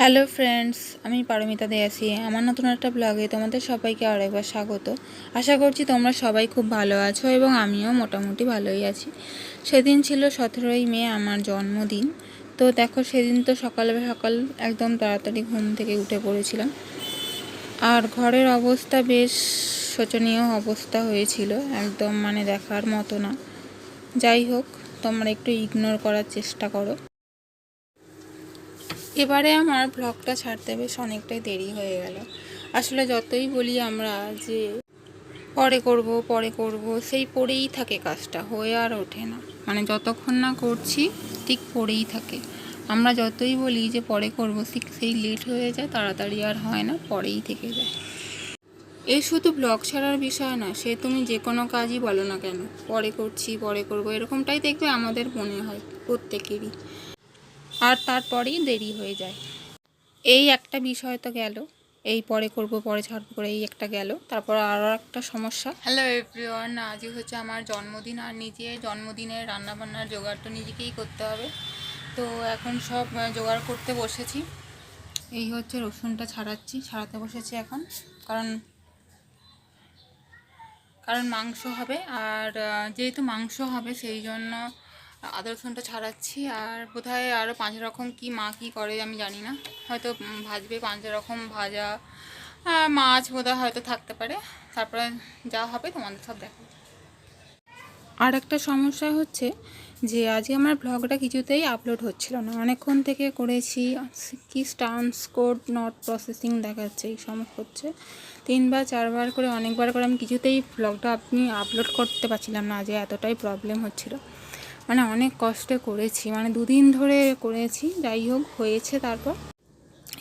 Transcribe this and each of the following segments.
Hello friends আমি পারমিতা দেয়াসি আমার নতুন একটা ব্লগে তোমাদের সবাইকে আরেকবার স্বাগত। আশা করছি তোমরা সবাই খুব ভালো আছো এবং আমিও মোটামুটি ভালোই আছি। সেদিন ছিল সতেরোই মে, আমার জন্মদিন। তো দেখো, সেদিন তো সকালে সকাল একদম তাড়াতাড়ি ঘুম থেকে উঠে পড়েছিলাম। আর ঘরের অবস্থা বেশ শোচনীয় অবস্থা হয়েছিল। একদম মানে দেখার মতো না। যাই হোক, তোমরা একটু ইগনোর করার চেষ্টা করো। এবারে আমার ব্লগটা ছাড়তে বেশ অনেকটাই দেরি হয়ে গেল। আসলে যতই বলি আমরা যে পরে করব পরে করব, সেই পড়েই থাকে কাজটা, হয়ে আর ওঠে না। মানে যতক্ষণ না করছি, ঠিক পড়েই থাকে। আমরা যতই বলি যে পরে করব, ঠিক সেই লেট হয়ে যায়, তাড়াতাড়ি আর হয় না, পরেই থেকে যায়। এই শুধু ব্লগ ছাড়ার বিষয় না, সে তুমি যে কোনো কাজই বলো না কেন। পরে করছি, পরে করব, এরকমটাই দেখবে আমাদের মনে হয় প্রত্যেকেরই। আর তারপরেই দেরি হয়ে যায়। এই একটা বিষয় তো গেল। এই পরে করব, পরে ছাড়বো করে এই একটা গেল। তারপর আরও একটা সমস্যা। হ্যালো এভরিওয়ান আজই হচ্ছে আমার জন্মদিন আর নিজে জন্মদিনের রান্নাবান্নার জোগাড় তো নিজেকেই করতে হবে। তো এখন সব জোগাড় করতে বসেছি। এই হচ্ছে রসুনটা ছাড়াচ্ছি, ছাড়াতে বসেছি এখন। কারণ কারণ মাংস হবে। আর যেহেতু মাংস হবে, সেই জন্য আদা রসুনটা ছাড়াচ্ছি আর বোধহয় আরও পাঁচ রকম কি মা কী করে আমি জানি না। হয়তো ভাজবে পাঁচ রকম ভাজা। আর মাছ বোধহয় হয়তো থাকতে পারে। তারপরে যা হবে তোমাদের সব দেখো আর একটা সমস্যা হচ্ছে যে আজকে আমার ব্লগটা কিছুতেই আপলোড হচ্ছিল না। অনেকক্ষণ থেকে করেছি, কি স্টান্স কোড নট প্রসেসিং দেখাচ্ছে, এই সমস্ত হচ্ছে। তিনবার, চারবার করে, অনেকবার করে আমি কিছুতেই ব্লগটা আপনি আপলোড করতে পারছিলাম না যে এতটাই প্রবলেম হচ্ছিল। মানে অনেক কষ্টে করেছি মানে দুদিন ধরে করেছি, যাই হোক হয়েছে তারপর।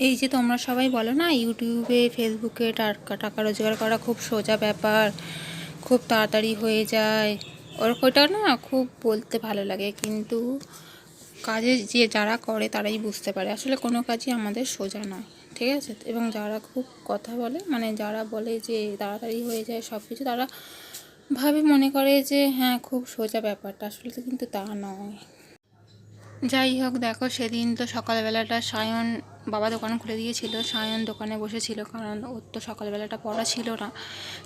এই যে তোমরা সবাই বলো না ইউটিউবে ফেসবুকে টাকা টাকা রোজগার করা খুব সোজা ব্যাপার, খুব তাড়াতাড়ি হয়ে যায়। ওর ওইটা না খুব বলতে ভালো লাগে, কিন্তু কাজে যে যারা করে তারাই বুঝতে পারে। আসলে কোনো কাজই আমাদের সোজা নয়, ঠিক আছে? এবং যারা খুব কথা বলে মানে যারা বলে যে তাড়াতাড়ি হয়ে যায় সব কিছু তারা ভাবে মনে করে যে হ্যাঁ খুব সোজা ব্যাপারটা। আসলে তো কিন্তু তা নয়। যাই হোক, দেখো, সেদিন তো সকালবেলাটা সায়ন বাবা দোকান খুলে দিয়েছিল। সায়ন দোকানে বসেছিল, কারণ ওর তো সকালবেলাটা পড়া ছিল না।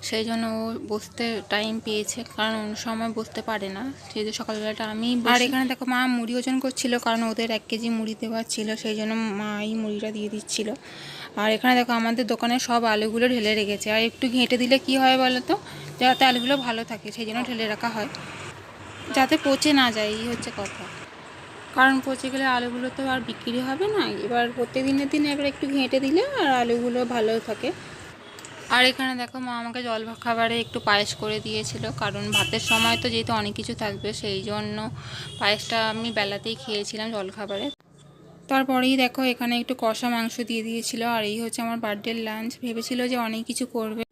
সেই জন্য ও বসতে টাইম পেয়েছে, কারণ অন্য সময় বসতে পারে না। সেই জন্য সকালবেলাটা আমি আর এখানে দেখো, মা মুড়ি ওজন করছিল, কারণ ওদের এক কেজি মুড়ি দেওয়ার ছিল। সেই জন্য মা এই মুড়িটা দিয়ে দিচ্ছিল। আর এখানে দেখো, আমাদের দোকানে সব আলুগুলো ঢেলে রেখেছে। আর একটু ঘেঁটে দিলে কি হয় বলো তো? যাতে আলুগুলো ভালো থাকে, সেই জন্য ঢেলে রাখা হয়। যাতে পচে না যায়, এই হচ্ছে কথা। কারণ পচে গেলে আলুগুলো তো আর বিক্রি হবে না। এবার প্রত্যেক দিনের দিন এবার একটু ঘেঁটে দিলে আর আলুগুলো ভালো থাকে। আর এখানে দেখো মা আমাকে জল খাবারে একটু পায়েস করে দিয়েছিল। কারণ ভাতের সময় তো যেহেতু অনেক কিছু থাকবে, সেই জন্য পায়েসটা আমি বেলাতেই খেয়েছিলাম জল খাবারে। তারপরেই দেখো এখানে একটু কষা মাংস দিয়ে দিয়েছিল। আর এই হচ্ছে আমার বার্থডের লাঞ্চ ভেবেছিল যে অনেক কিছু করবে।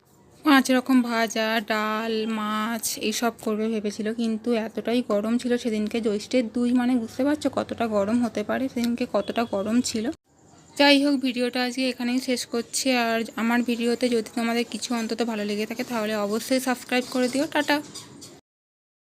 পাঁচ রকম ভাজা, ডাল, মাছ এইসব করবে ভেবেছিল। কিন্তু এতটাই গরম ছিল সেদিনকে জ্যৈষ্ঠের দুই মানে বুঝতে পারছ কতটা গরম হতে পারে, সেদিনকে কতটা গরম ছিল। যাই হোক, ভিডিওটা আজকে এখানেই শেষ করছি। আর আমার ভিডিওতে যদি তোমাদের কিছু অন্তত ভালো লেগে থাকে তাহলে অবশ্যই সাবস্ক্রাইব করে দিও। টাটা!